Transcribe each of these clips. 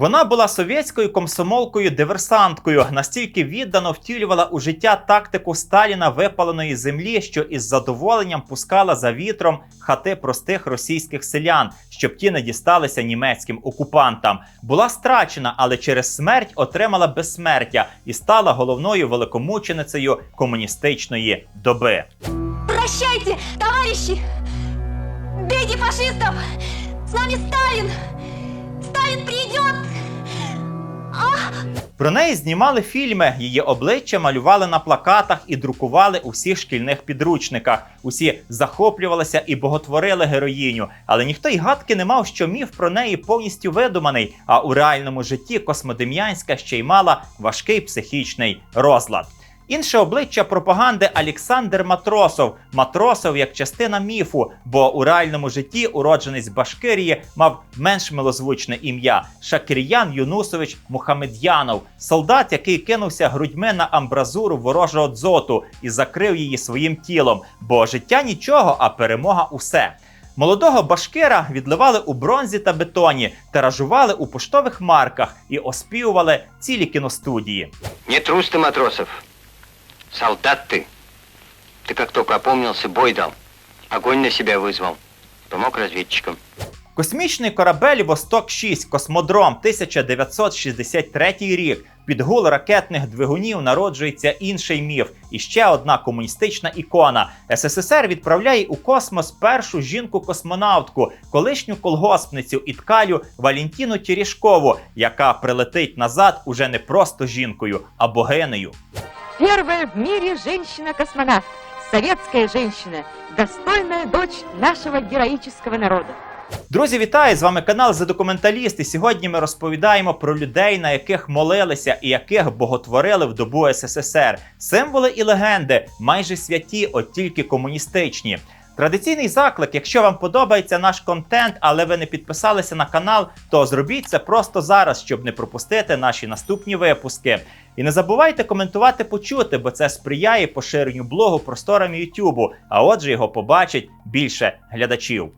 Вона була совєтською комсомолкою-диверсанткою, настільки віддано втілювала у життя тактику Сталіна випаленої землі, що із задоволенням пускала за вітром хати простих російських селян, щоб ті не дісталися німецьким окупантам. Була страчена, але через смерть отримала безсмертя і стала головною великомученицею комуністичної доби. Прощайте, товарищи! Бейте фашистов! С нами Сталин! Сталин придет! Про неї знімали фільми, її обличчя малювали на плакатах і друкували у всіх шкільних підручниках. Усі захоплювалися і боготворили героїню, але ніхто й гадки не мав, що міф про неї повністю видуманий. А у реальному житті Космодем'янська ще й мала важкий психічний розлад. Інше обличчя пропаганди Олександр Матросов. Матросов як частина міфу, бо у реальному житті уродженець Башкирії мав менш милозвучне ім'я Шакір'ян Юнусович Мухамед'янов, солдат, який кинувся грудьми на амбразуру ворожого дзоту і закрив її своїм тілом. Бо життя нічого, а перемога усе. Молодого башкира відливали у бронзі та бетоні, тиражували у поштових марках і оспівували цілі кіностудії. Не трус ты, Матросов. Солдат ты. Ты как только опомнился, бой дал. Огонь на себя вызвал. Помог разведчикам. Космічний корабель Восток 6 Космодром 1963 рік. Під гул ракетних двигунів народжується інший міф і ще одна комуністична ікона. СССР відправляє у космос першу жінку-космонавтку, колишню колгоспницю і ткалю Валентіну Тірішкову, яка прилетить назад уже не просто жінкою, а богинею. Первая в мире женщина-космонавт, советская женщина, достойная дочь нашего героического народа. Друзі, вітаю! З вами канал «За документаліст. І сьогодні ми розповідаємо про людей, на яких молилися і яких боготворили в добу СССР. Символи і легенди майже святі, от тільки комуністичні. Традиційний заклик, якщо вам подобається наш контент, але ви не підписалися на канал, то зробіть це просто зараз, щоб не пропустити наші наступні випуски. І не забувайте коментувати почути, бо це сприяє поширенню блогу просторами Ютубу, а отже, його побачить більше глядачів.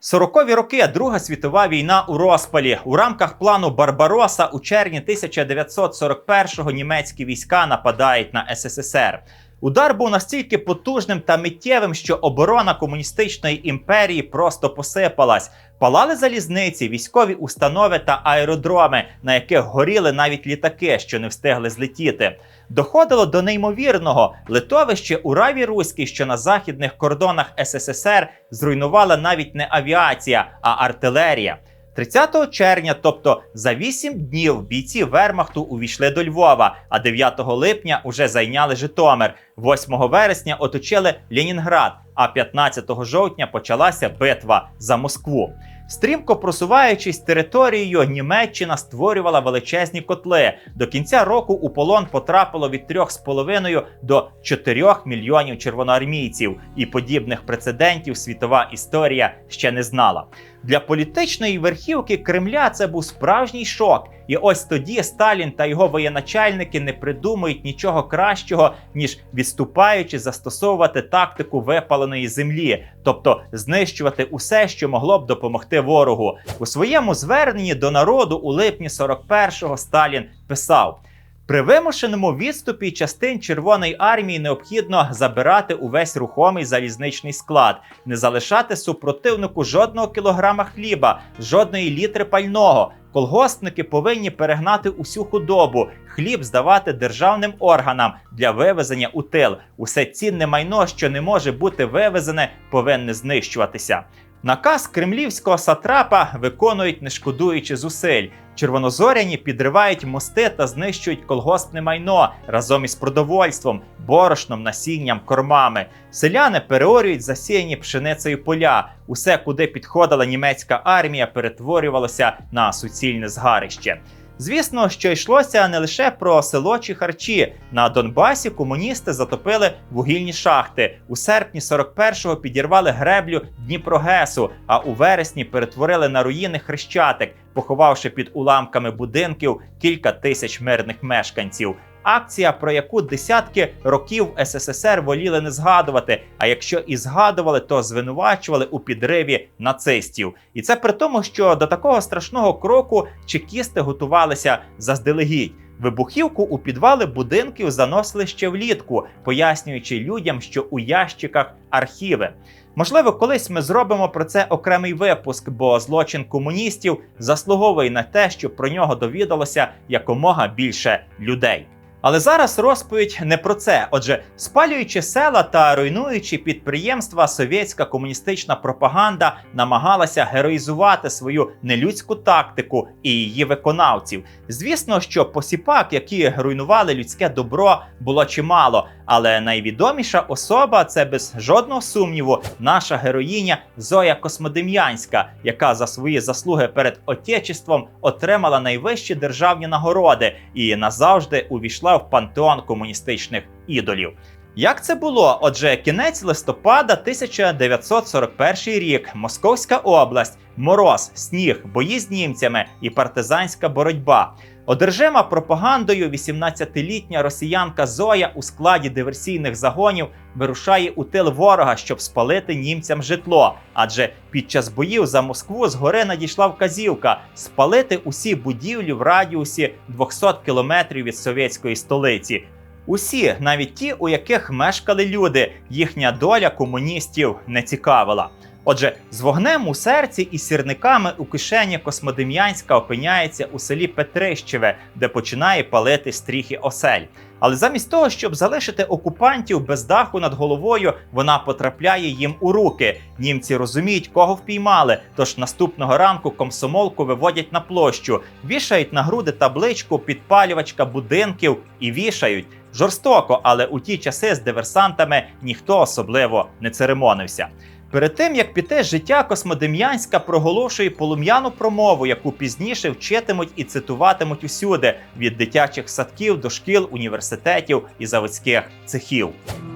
Сорокові роки Друга світова війна у розпалі. У рамках плану Барбароса у червні 1941-го німецькі війська нападають на СССР. Удар був настільки потужним та миттєвим, що оборона комуністичної імперії просто посипалась. Палали залізниці, військові установи та аеродроми, на яких горіли навіть літаки, що не встигли злетіти. Доходило до неймовірного литовище у Раві Руській, що на західних кордонах СССР зруйнувала навіть не авіація, а артилерія. 30 червня, тобто за 8 днів, бійці Вермахту увійшли до Львова, а 9 липня уже зайняли Житомир. 8 вересня оточили Ленінград, а 15 жовтня почалася битва за Москву. Стрімко просуваючись територією, Німеччина створювала величезні котли. До кінця року у полон потрапило від 3,5 до 4 мільйонів червоноармійців, і подібних прецедентів світова історія ще не знала. Для політичної верхівки Кремля це був справжній шок. І ось тоді Сталін та його воєначальники не придумують нічого кращого, ніж відступаючи застосовувати тактику випаленої землі, тобто знищувати усе, що могло б допомогти ворогу. У своєму зверненні до народу у липні 41-го Сталін писав. При вимушеному відступі частин Червоної армії необхідно забирати увесь рухомий залізничний склад, не залишати супротивнику жодного кілограма хліба, жодної літри пального. Колгоспники повинні перегнати усю худобу, хліб здавати державним органам для вивезення у тил. Усе цінне майно, що не може бути вивезене, повинне знищуватися. Наказ кремлівського сатрапа виконують не шкодуючи зусиль. Червонозоряні підривають мости та знищують колгоспне майно разом із продовольством, борошном, насінням, кормами. Селяни переорюють засіяні пшеницею поля. Усе, куди підходила німецька армія, перетворювалося на суцільне згарище. Звісно, що йшлося не лише про село чи харчі. На Донбасі комуністи затопили вугільні шахти. У серпні 41-го підірвали греблю Дніпрогесу, а у вересні перетворили на руїни хрещатик, поховавши під уламками будинків кілька тисяч мирних мешканців. Акція, про яку десятки років СССР воліли не згадувати. А якщо і згадували, то звинувачували у підриві нацистів. І це при тому, що до такого страшного кроку чекісти готувалися заздалегідь. Вибухівку у підвали будинків заносили ще влітку, пояснюючи людям, що у ящиках архіви. Можливо, колись ми зробимо про це окремий випуск, бо злочин комуністів заслуговує на те, щоб про нього довідалося якомога більше людей. Але зараз розповідь не про це. Отже, спалюючи села та руйнуючи підприємства, совєтська комуністична пропаганда намагалася героїзувати свою нелюдську тактику і її виконавців. Звісно, що посіпак, які руйнували людське добро, було чимало. Але найвідоміша особа це без жодного сумніву наша героїня Зоя Космодем'янська, яка за свої заслуги перед Отечеством отримала найвищі державні нагороди і назавжди увійшла в пантеон комуністичних ідолів. Як це було? Отже, кінець листопада 1941 рік, Московська область, мороз, сніг, бої з німцями і партизанська боротьба. Одержима пропагандою 18-літня росіянка Зоя у складі диверсійних загонів вирушає у тил ворога, щоб спалити німцям житло. Адже під час боїв за Москву згори надійшла вказівка спалити усі будівлі в радіусі 200 кілометрів від совєтської столиці. Усі, навіть ті, у яких мешкали люди, їхня доля комуністів не цікавила. Отже, з вогнем у серці і сірниками у кишені Космодем'янська опиняється у селі Петрищеве, де починає палити стріхи осель. Але замість того, щоб залишити окупантів без даху над головою, вона потрапляє їм у руки. Німці розуміють, кого впіймали. Тож наступного ранку комсомолку виводять на площу, вішають на груди табличку підпалювачка будинків і вішають. Жорстоко, але у ті часи з диверсантами ніхто особливо не церемонився. Перед тим як піти життя Космодем'янська проголошує полум'яну промову, яку пізніше вчитимуть і цитуватимуть усюди від дитячих садків до шкіл, університетів і заводських цехів.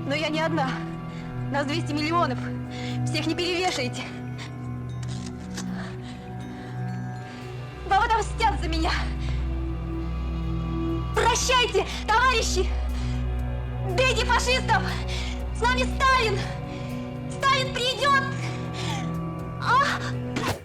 Но я не одна. Нас 200 миллионов. Всех не перевешаете. Бабы мстят за меня. Прощайте, товарищи! Бейте фашистов! С нами Сталин! Придет! А!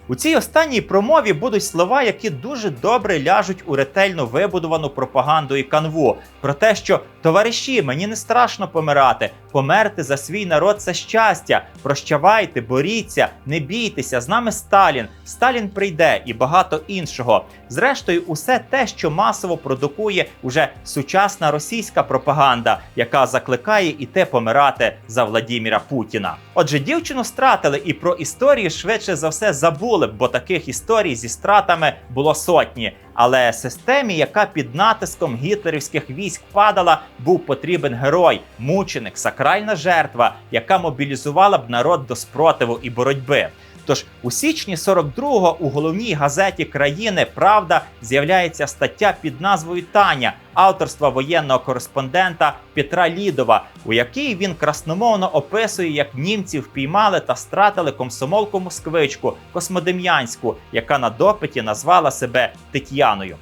У цій останній промові будуть слова, які дуже добре ляжуть у ретельно вибудовану пропаганду і канву про те, що товариші, мені не страшно помирати. Померти за свій народ це щастя. Прощавайте, боріться, не бійтеся. З нами Сталін. Сталін прийде і багато іншого. Зрештою, усе те, що масово продукує уже сучасна російська пропаганда, яка закликає іти помирати за Владіміра Путіна. Отже, дівчину стратили і про історії швидше за все забули, бо таких історій зі стратами було сотні. Але системі, яка під натиском гітлерівських військ падала, був потрібен герой, мученик, сакральна жертва, яка мобілізувала б народ до спротиву і боротьби. Тож у січні 42-го у головній газеті країни Правда з'являється стаття під назвою Таня авторства воєнного кореспондента Петра Лідова, у якій він красномовно описує, як німці впіймали та стратили комсомолку москвичку Космодем'янську, яка на допиті назвала себе Тетяною.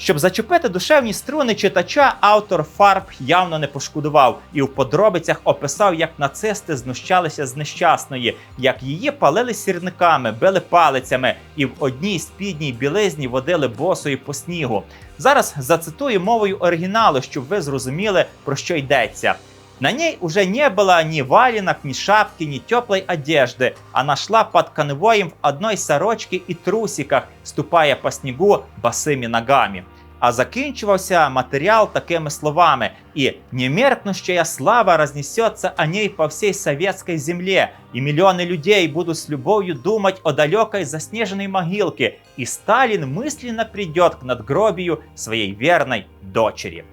Щоб зачепити душевні струни читача, автор фарб явно не пошкодував і в подробицях описав, як нацисти знущалися з нещасної, як її палили сірниками, били палицями і в одній спідній білизні водили босою по снігу. Зараз зацитую мовою оригіналу, щоб ви зрозуміли, про що йдеться. На ней уже не было ни валенок, ни шапки, ни теплой одежды. Она шла под конвоем в одной сорочке и трусиках, ступая по снегу босими ногами. А закінчувався матеріал такими словами: і немеркнущая слава разнесется о ней по всей советской земле, и миллионы людей будут с любовью думать о далекой заснеженной могилке, и Сталин мысленно придет к надгробию своей верной дочери.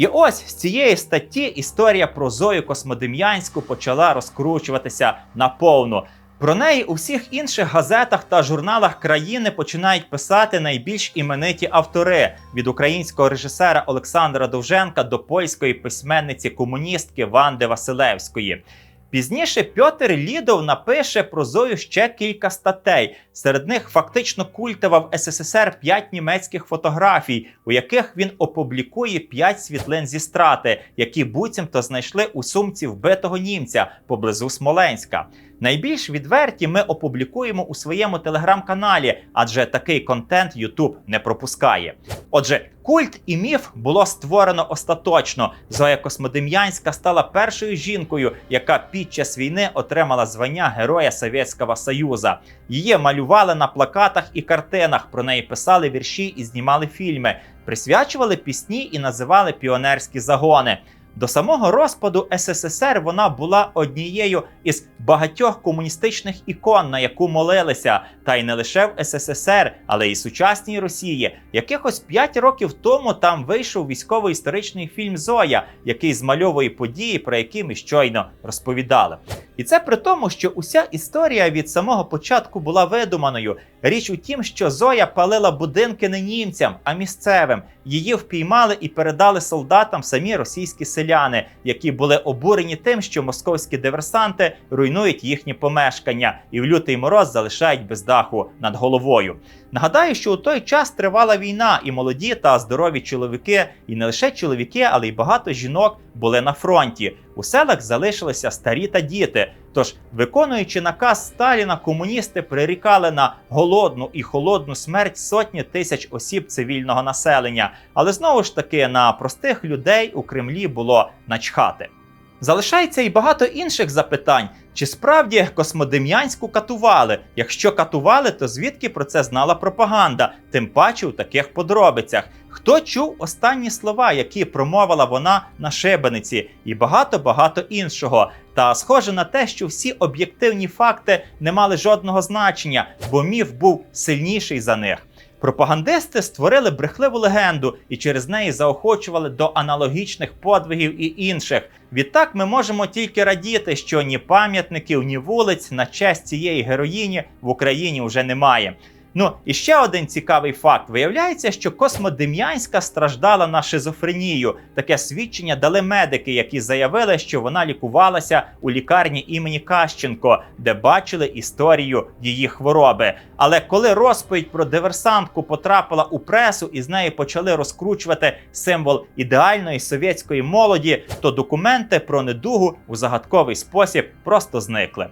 І ось з цієї статті історія про Зою Космодем'янську почала розкручуватися наповну. Про неї у всіх інших газетах та журналах країни починають писати найбільш імениті автори від українського режисера Олександра Довженка до польської письменниці комуністки Ванди Василевської. Пізніше Пьотер Лідов напише про Зою ще кілька статей. Серед них фактично культова в СССР 5 німецьких фотографій, у яких він опублікує 5 світлин зі страти, які буцімто знайшли у сумці вбитого німця поблизу Смоленська. Найбільш відверті ми опублікуємо у своєму телеграм-каналі, адже такий контент YouTube не пропускає. Отже, культ і міф було створено остаточно. Зоя Космодем'янська стала першою жінкою, яка під час війни отримала звання Героя Совєтського Союзу. Її малювали на плакатах і картинах. Про неї писали вірші і знімали фільми, присвячували пісні і називали піонерські загони. До самого розпаду СССР вона була однією із багатьох комуністичних ікон, на яку молилися, та й не лише в СССР, але й сучасній Росії. Якихось 5 років тому там вийшов військово-історичний фільм Зоя, який змальовує події, про які ми щойно розповідали. І це при тому, що уся історія від самого початку була видуманою. Річ у тім, що Зоя палила будинки не німцям, а місцевим. Її впіймали і передали солдатам самі російські селяни, які були обурені тим, що московські диверсанти руйнують їхні помешкання і в лютий мороз залишають без даху над головою. Нагадаю, що у той час тривала війна, і молоді та здорові чоловіки, і не лише чоловіки, але й багато жінок були на фронті. У селах залишилися старі та діти. Тож, виконуючи наказ Сталіна, комуністи прирікали на голодну і холодну смерть сотні тисяч осіб цивільного населення. Але знову ж таки на простих людей у Кремлі було начхати. Залишається і багато інших запитань. Чи справді космодем'янську катували? Якщо катували, то звідки про це знала пропаганда, тим паче у таких подробицях. Хто чув останні слова, які промовила вона на шибениці, і багато багато іншого. Та схоже на те, що всі об'єктивні факти не мали жодного значення, бо міф був сильніший за них. Пропагандисти створили брехливу легенду і через неї заохочували до аналогічних подвигів і інших. Відтак ми можемо тільки радіти, що ні пам'ятників, ні вулиць на честь цієї героїні в Україні вже немає. Ну і ще один цікавий факт: виявляється, що Космодем'янська страждала на шизофренію. Таке свідчення дали медики, які заявили, що вона лікувалася у лікарні імені Кащенко, де бачили історію її хвороби. Але коли розповідь про диверсантку потрапила у пресу і з неї почали розкручувати символ ідеальної совєтської молоді, то документи про недугу у загадковий спосіб просто зникли.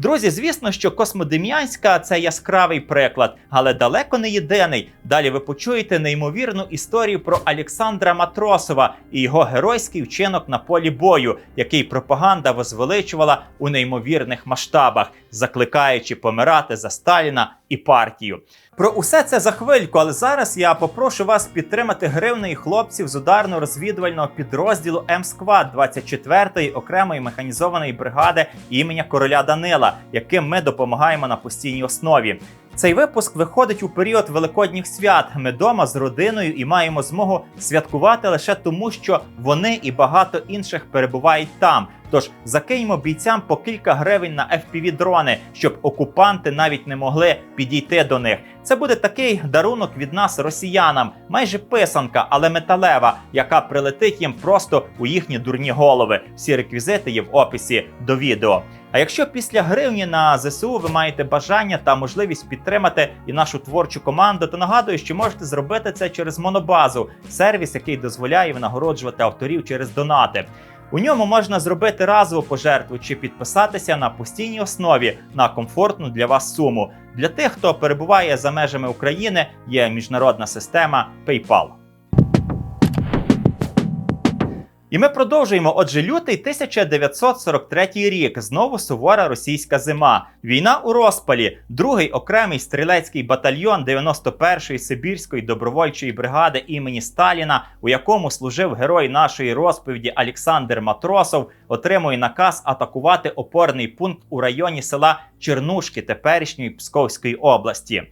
Друзі, звісно, що Космодем'янська це яскравий приклад, але далеко не єдиний. Далі ви почуєте неймовірну історію про Олександра Матросова і його геройський вчинок на полі бою, який пропаганда возвеличувала у неймовірних масштабах, закликаючи помирати за Сталіна і партію. Про усе це за хвильку, але зараз я попрошу вас підтримати гривнею хлопців з ударно-розвідувального підрозділу М-Сквад 24-ї окремої механізованої бригади імені короля Данила, яким ми допомагаємо на постійній основі. Цей випуск виходить у період великодніх свят. Ми дома з родиною і маємо змогу святкувати лише тому, що вони і багато інших перебувають там. Тож закиньмо бійцям по кілька гривень на fpv дрони, щоб окупанти навіть не могли підійти до них. Це буде такий дарунок від нас, росіянам, майже писанка, але металева, яка прилетить їм просто у їхні дурні голови. Всі реквізити є в описі до відео. А якщо після гривні на ЗСУ ви маєте бажання та можливість підтримати і нашу творчу команду, то нагадую, що можете зробити це через Монобазу, сервіс, який дозволяє винагороджувати авторів через донати. У ньому можна зробити разову пожертву чи підписатися на постійній основі на комфортну для вас суму. Для тих, хто перебуває за межами України, є міжнародна система PayPal. І ми продовжуємо. Отже, лютий 1943 рік. Знову сувора російська зима. Війна у розпалі. Другий окремий стрілецький батальйон 91-ї Сибірської добровольчої бригади імені Сталіна, у якому служив герой нашої розповіді Олександр Матросов, отримує наказ атакувати опорний пункт у районі села Чернушки теперішньої Псковської області.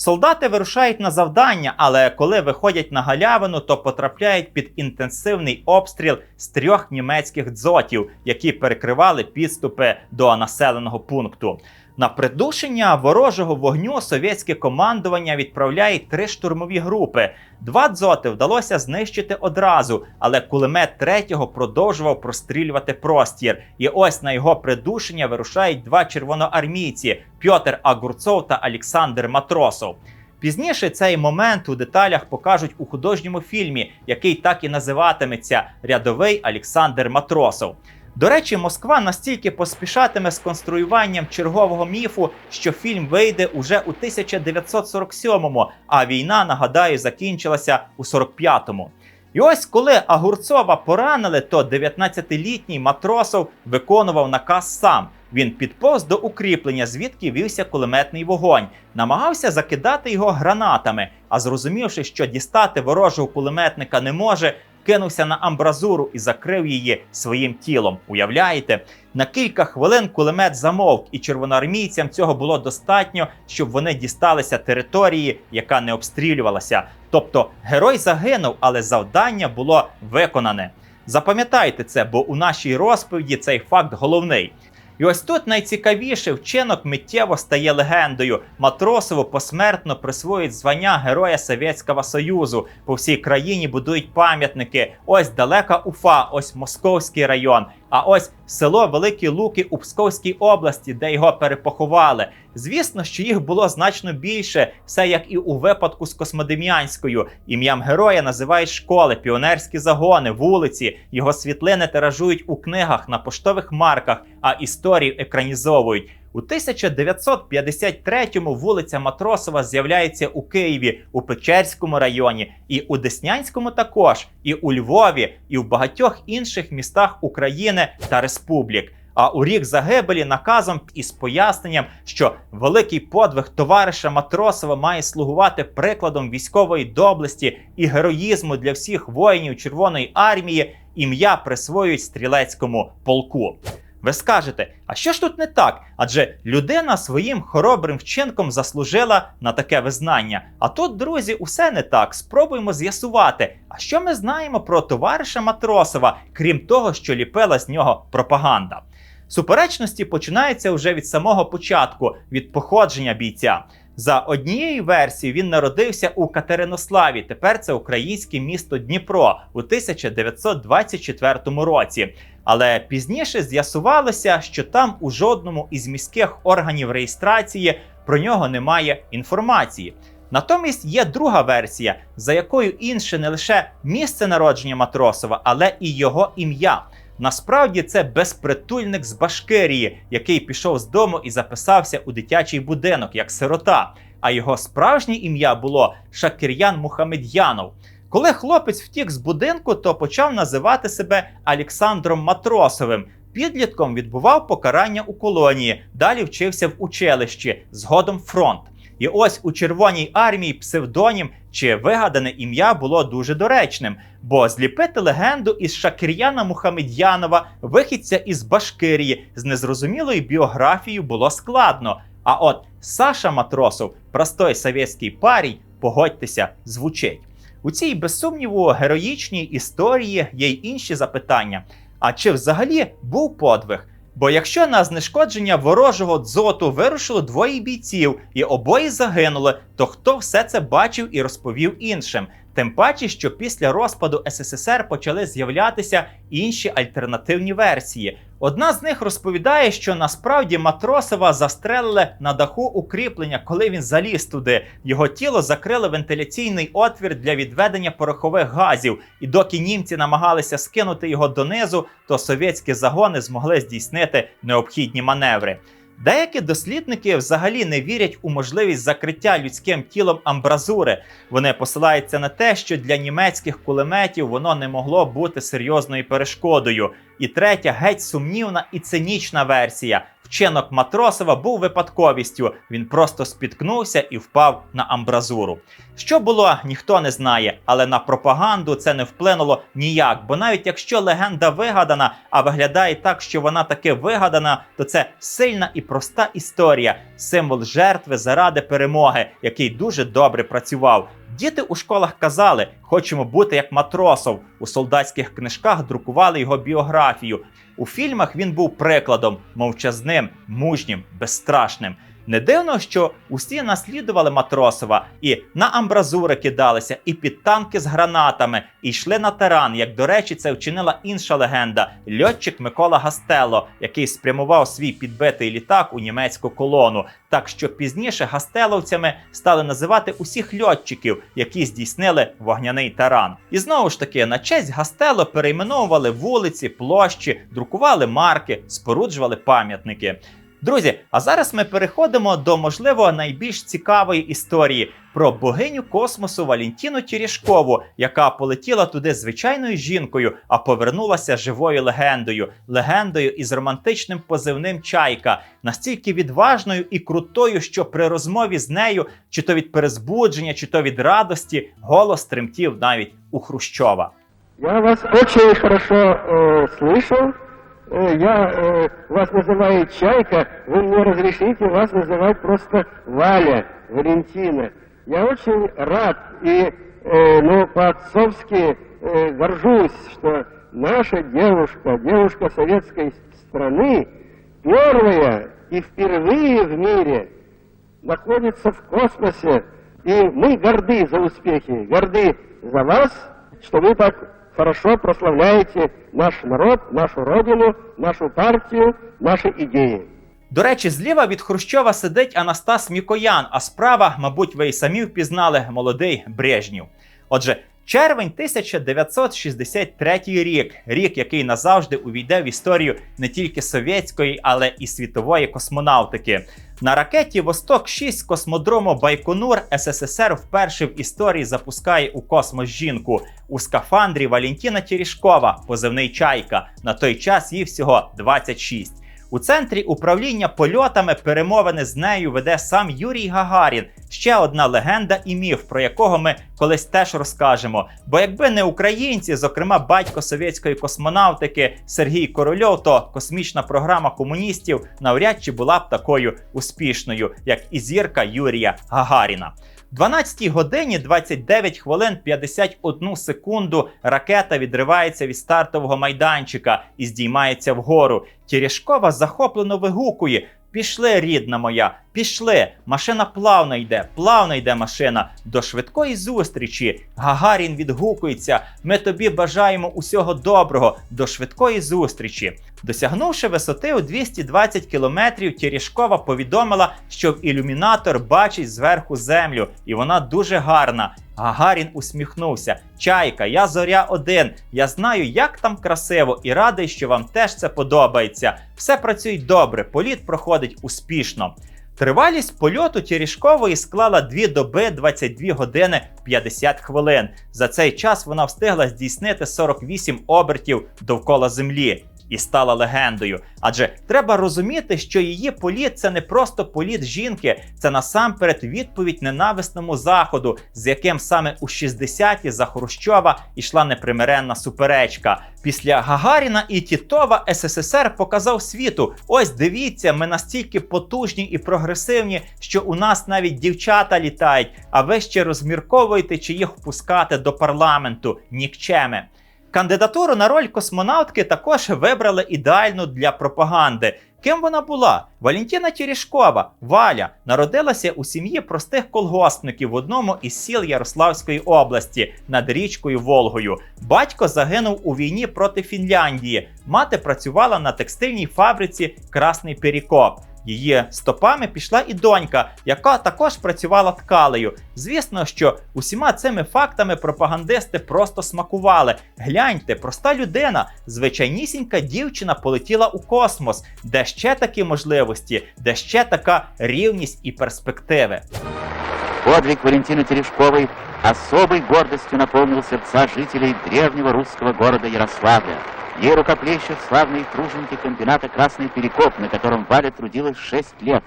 Солдати вирушають на завдання, але коли виходять на галявину, то потрапляють під інтенсивний обстріл з трьох німецьких дзотів, які перекривали підступи до населеного пункту. На придушення ворожого вогню совєтське командування відправляє три штурмові групи. Два дзоти вдалося знищити одразу, але кулемет третього продовжував прострілювати простір. І ось на його придушення вирушають два червоноармійці Пьотр Агурцов та Олександр Матросов. Пізніше цей момент у деталях покажуть у художньому фільмі, який так і називатиметься Рядовий Олександр Матросов. До речі, Москва настільки поспішатиме з конструюванням чергового міфу, що фільм вийде уже у 1947-му, а війна, нагадаю, закінчилася у 45-му. І ось коли Агурцова поранили, то 19-літній матросов виконував наказ сам. Він підповз до укріплення, звідки вівся кулеметний вогонь, намагався закидати його гранатами, а зрозумівши, що дістати ворожого кулеметника не може, кинувся на амбразуру і закрив її своїм тілом. Уявляєте? На кілька хвилин кулемет замовк, і червоноармійцям цього було достатньо, щоб вони дісталися території, яка не обстрілювалася. Тобто герой загинув, але завдання було виконане. Запам'ятайте це, бо у нашій розповіді цей факт головний. І ось тут найцікавіше вчинок миттєво стає легендою. Матросову посмертно присвоюють звання Героя Совєтського Союзу. По всій країні будують пам'ятники. Ось далека Уфа, ось Московський район. А ось село Великі Луки у Псковській області, де його перепоховали. Звісно, що їх було значно більше, все як і у випадку з Космодем'янською. Ім'ям героя називають школи, піонерські загони, вулиці. Його світлини тиражують у книгах на поштових марках, а історію екранізовують. У 1953-му вулиця Матросова з'являється у Києві, у Печерському районі, і у Деснянському також, і у Львові, і в багатьох інших містах України та республік. А у рік загибелі наказом із поясненням, що великий подвиг товариша Матросова має слугувати прикладом військової доблесті і героїзму для всіх воїнів Червоної армії, ім'я присвоюють стрілецькому полку. Ви скажете, а що ж тут не так? Адже людина своїм хоробрим вчинком заслужила на таке визнання. А тут, друзі, усе не так. Спробуємо з'ясувати, а що ми знаємо про товариша Матросова, крім того, що ліпила з нього пропаганда. Суперечності починаються вже від самого початку, від походження бійця. За однією версією він народився у Катеринославі. Тепер це українське місто Дніпро у 1924 році. Але пізніше з'ясувалося, що там у жодному із міських органів реєстрації про нього немає інформації. Натомість є друга версія, за якою інше не лише місце народження Матросова, але і його ім'я. Насправді це безпритульник з Башкирії, який пішов з дому і записався у дитячий будинок як сирота. А його справжнє ім'я було Шакір'ян Мухамед'янов. Коли хлопець втік з будинку, то почав називати себе Олександром Матросовим. Підлітком відбував покарання у колонії, далі вчився в училищі, згодом фронт. І ось у Червоній армії псевдонім чи вигадане ім'я було дуже доречним, бо зліпити легенду із Шакір'яна Мухамед'янова, вихідця із Башкирії, з незрозумілою біографією було складно. А от Саша Матросов, простой совєтський парій, погодьтеся, звучить. У цій, без сумніву, героїчній історії є й інші запитання. А чи взагалі був подвиг? Бо якщо на знешкодження ворожого дзоту вирушило двоє бійців і обоє загинули, то хто все це бачив і розповів іншим? Тим паче, що після розпаду СССР почали з'являтися інші альтернативні версії. Одна з них розповідає, що насправді Матросова застрелили на даху укріплення, коли він заліз туди. Його тіло закрили вентиляційний отвір для відведення порохових газів. І доки німці намагалися скинути його донизу, то совєтські загони змогли здійснити необхідні маневри. Деякі дослідники взагалі не вірять у можливість закриття людським тілом амбразури. Вони посилаються на те, що для німецьких кулеметів воно не могло бути серйозною перешкодою. І третя геть сумнівна і цинічна версія. Вчинок Матросова був випадковістю. Він просто спіткнувся і впав на амбразуру. Що було, ніхто не знає, але на пропаганду це не вплинуло ніяк. Бо навіть якщо легенда вигадана, а виглядає так, що вона таки вигадана, то це сильна і проста історія, символ жертви заради перемоги, який дуже добре працював. Діти у школах казали, хочемо бути як матросов. У солдатських книжках друкували його біографію. У фільмах він був прикладом мовчазним, мужнім, безстрашним. Не дивно, що усі наслідували Матросова і на амбразури кидалися, і під танки з гранатами, і йшли на таран. Як до речі, це вчинила інша легенда льотчик Микола Гастелло, який спрямував свій підбитий літак у німецьку колону. Так що пізніше гастеловцями стали називати усіх льотчиків, які здійснили вогняний таран. І знову ж таки, на честь Гастело перейменовували вулиці, площі, друкували марки, споруджували пам'ятники. Друзі, а зараз ми переходимо до можливо найбільш цікавої історії про богиню космосу Валентіну Тірішкову, яка полетіла туди звичайною жінкою, а повернулася живою легендою, легендою із романтичним позивним чайка, настільки відважною і крутою, що при розмові з нею, чи то від перезбудження, чи то від радості, голос тремтів навіть у Хрущова. Я вас очень хорошо слышал. Э, я э, вас называю Чайка. Вы мне разрешите вас называть просто Валя, Валентина. Я очень рад и, э, ну, по-отцовски горжусь, что наша девушка, девушка советской страны, первая и впервые в мире находится в космосе. И мы горды за успехи, горды за вас, что вы так хорошо прославляете наш народ, нашу родину, нашу партію, наші ідеї. До речі, зліва від Хрущова сидить Анастас Мікоян, а справа, мабуть, ви й самі впізнали молодий Брежнів. Отже, червень 1963 рік, рік, який назавжди увійде в історію не тільки совєтської, але і світової космонавтики. На ракеті Восток 6 з космодрому Байконур СССР вперше в історії запускає у космос жінку у скафандрі Валентіна Тірішкова, позивний чайка. На той час їй всього 26. У центрі управління польотами перемовини з нею веде сам Юрій Гагарін. Ще одна легенда і міф, про якого ми колись теж розкажемо. Бо якби не українці, зокрема батько совєтської космонавтики Сергій Корольов, то космічна програма комуністів навряд чи була б такою успішною, як і зірка Юрія Гагаріна. 12 годині 29 хвилин 51 секунду ракета відривається від стартового майданчика і здіймається вгору. Тірішкова захоплено вигукує: Пішли, рідна моя, пішли. Машина плавно йде, плавно йде машина. До швидкої зустрічі. Гагарін відгукується. Ми тобі бажаємо усього доброго. До швидкої зустрічі. Досягнувши висоти у 220 кілометрів, Тірішкова повідомила, що ілюмінатор бачить зверху землю, і вона дуже гарна. Гагарін усміхнувся. Чайка, я зоря один. Я знаю, як там красиво, і радий, що вам теж це подобається. Все працює добре, політ проходить успішно. Тривалість польоту Тірішкової склала 2 доби 22 години 50 хвилин. За цей час вона встигла здійснити 48 обертів довкола землі. І стала легендою. Адже треба розуміти, що її політ це не просто політ жінки, це насамперед відповідь ненависному заходу, з яким саме у 60-ті за Хрущова йшла непримиренна суперечка. Після Гагаріна і Тітова СССР показав світу: ось дивіться, ми настільки потужні і прогресивні, що у нас навіть дівчата літають. А ви ще розмірковуєте, чи їх впускати до парламенту, нікчеми. Кандидатуру на роль космонавтки також вибрали ідеальну для пропаганди. Ким вона була? Валентина Тірішкова, Валя, народилася у сім'ї простих колгоспників в одному із сіл Ярославської області над річкою Волгою. Батько загинув у війні проти Фінляндії. Мати працювала на текстильній фабриці Красний Перікоп. Її стопами пішла і донька, яка також працювала ткалею. Звісно, що усіма цими фактами пропагандисти просто смакували. Гляньте, проста людина, звичайнісінька дівчина полетіла у космос, де ще такі можливості, де ще така рівність і перспективи. Подвиг Валентины Терешковой особой гордостью наполнил сердца жителей древнего русского города Ярославля. Ей рукоплещут славные труженики комбината «Красный Перекоп», на котором Валя трудилась 6 лет.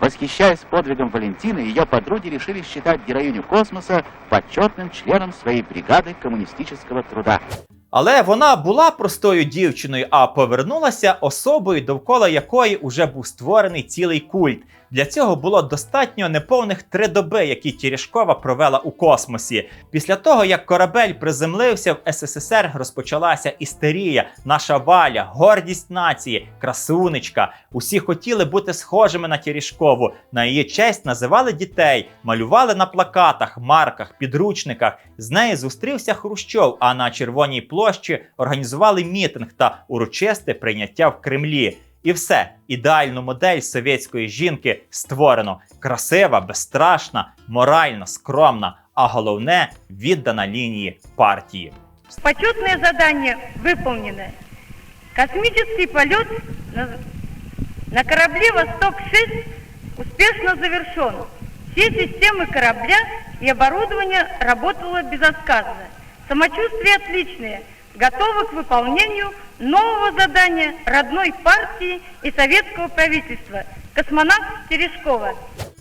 Восхищаясь подвигом Валентины, ее подруги решили считать героиню космоса почетным членом своей бригады коммунистического труда. Але вона була простою дівчиною, а повернулася особою, довкола якої уже був створений цілий культ. Для цього було достатньо неповних три доби, які Тєрішкова провела у космосі. Після того, як корабель приземлився в СССР, розпочалася істерія, наша валя, гордість нації, красунечка. Усі хотіли бути схожими на Тєрішкову. На її честь називали дітей, малювали на плакатах, марках, підручниках. З нею зустрівся Хрущов, а на Червоній площі організували мітинг та урочисте прийняття в Кремлі. І все, ідеальну модель совєтської жінки створено. Красива, безстрашна, морально скромна, а головне віддана лінії партії. Почетное задание выполнено. Космический полет на, на корабле «Восток-6» успешно завершен. Все системы корабля и оборудование работало безотказно. Самочувствие отличное. Готовы к выполнению нового задания родной партии и советского правительства. Космонавт Терешкова.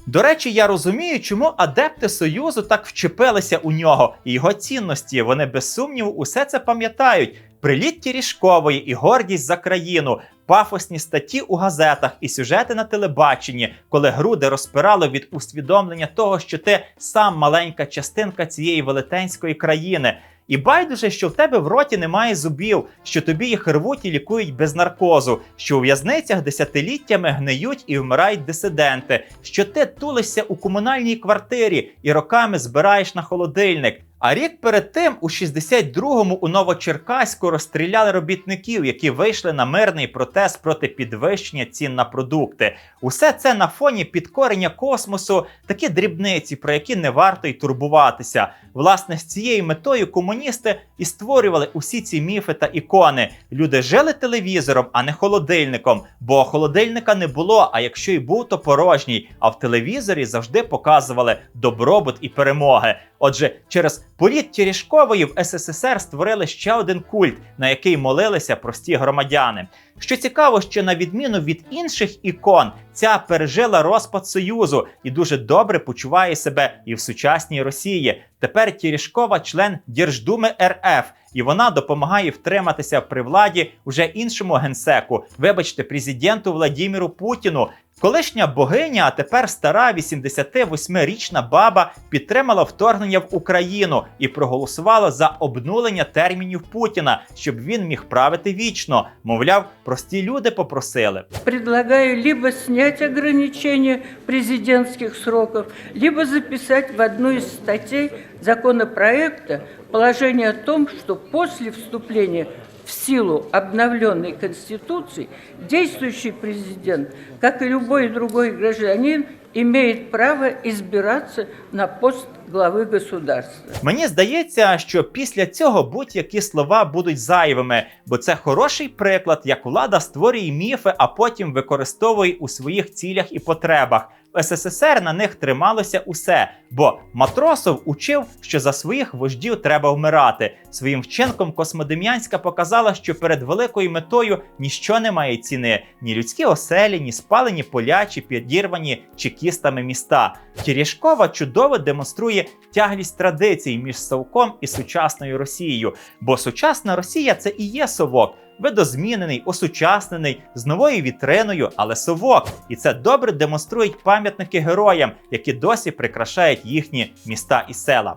До речі, я розумію, чому адепти Союзу так вчепилися у нього і його цінності. Вони без сумніву усе це пам'ятають. Приліт Тірішкової і гордість за країну, пафосні статті у газетах і сюжети на телебаченні, коли груди розпирало від усвідомлення того, що ти сам маленька частинка цієї велетенської країни. І байдуже, що в тебе в роті немає зубів, що тобі їх рвуть і лікують без наркозу, що у в'язницях десятиліттями гниють і вмирають дисиденти, що ти тулишся у комунальній квартирі і роками збираєш на холодильник. А рік перед тим, у 62-му у Новочеркаську розстріляли робітників, які вийшли на мирний протест проти підвищення цін на продукти. Усе це на фоні підкорення космосу, такі дрібниці, про які не варто й турбуватися. Власне, з цією метою комуністи і створювали усі ці міфи та ікони. Люди жили телевізором, а не холодильником, бо холодильника не було. А якщо й був, то порожній. А в телевізорі завжди показували добробут і перемоги. Отже, через політ Тєрішкової в СССР створили ще один культ, на який молилися прості громадяни. Що цікаво, що на відміну від інших ікон, ця пережила розпад Союзу і дуже добре почуває себе і в сучасній Росії. Тепер Тєрішкова член Держдуми РФ, і вона допомагає втриматися при владі уже іншому генсеку, вибачте, президенту Владіміру Путіну. Колишня богиня, а тепер стара 88-річна баба підтримала вторгнення в Україну і проголосувала за обнулення термінів Путіна, щоб він міг правити вічно. Мовляв, прості люди попросили. Предлагаю либо снять ограничения президентских сроков, либо записать в одну из статей законопроекта положение о том, что после вступления в силу обновленной Конституции действующий президент, как и любой другой гражданин, имеет право избираться на пост главы государства. Мені здається, що після цього будь-які слова будуть зайвими, бо це хороший приклад, як влада створює міфи, а потім використовує у своїх цілях і потребах. СССР на них трималося усе, бо Матросов учив, що за своїх вождів треба вмирати. Своїм вчинком Космодем'янська показала, що перед великою метою ніщо не має ціни: ні людські оселі, ні спалені поля, чи підірвані чекістами міста. Тірішкова чудово демонструє тяглість традицій між Совком і сучасною Росією, бо сучасна Росія це і є совок. Видозмінений, осучаснений, з новою вітриною, але совок. І це добре демонструють пам'ятники героям, які досі прикрашають їхні міста і села.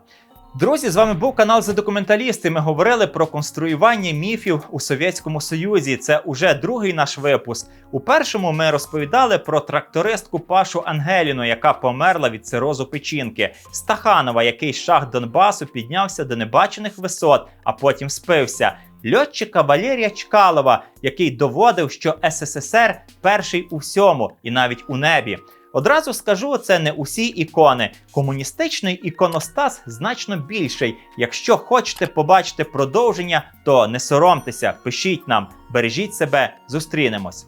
Друзі, з вами був канал за документалісти. Ми говорили про конструювання міфів у Совєтському Союзі. Це уже другий наш випуск. У першому ми розповідали про трактористку Пашу Ангеліну, яка померла від цирозу печінки, Стаханова, який шах Донбасу піднявся до небачених висот, а потім спився. Льотчика Валерія Чкалова, який доводив, що СССР перший у всьому і навіть у небі. Одразу скажу, це не усі ікони. Комуністичний іконостас значно більший. Якщо хочете побачити продовження, то не соромтеся, пишіть нам, бережіть себе, зустрінемось.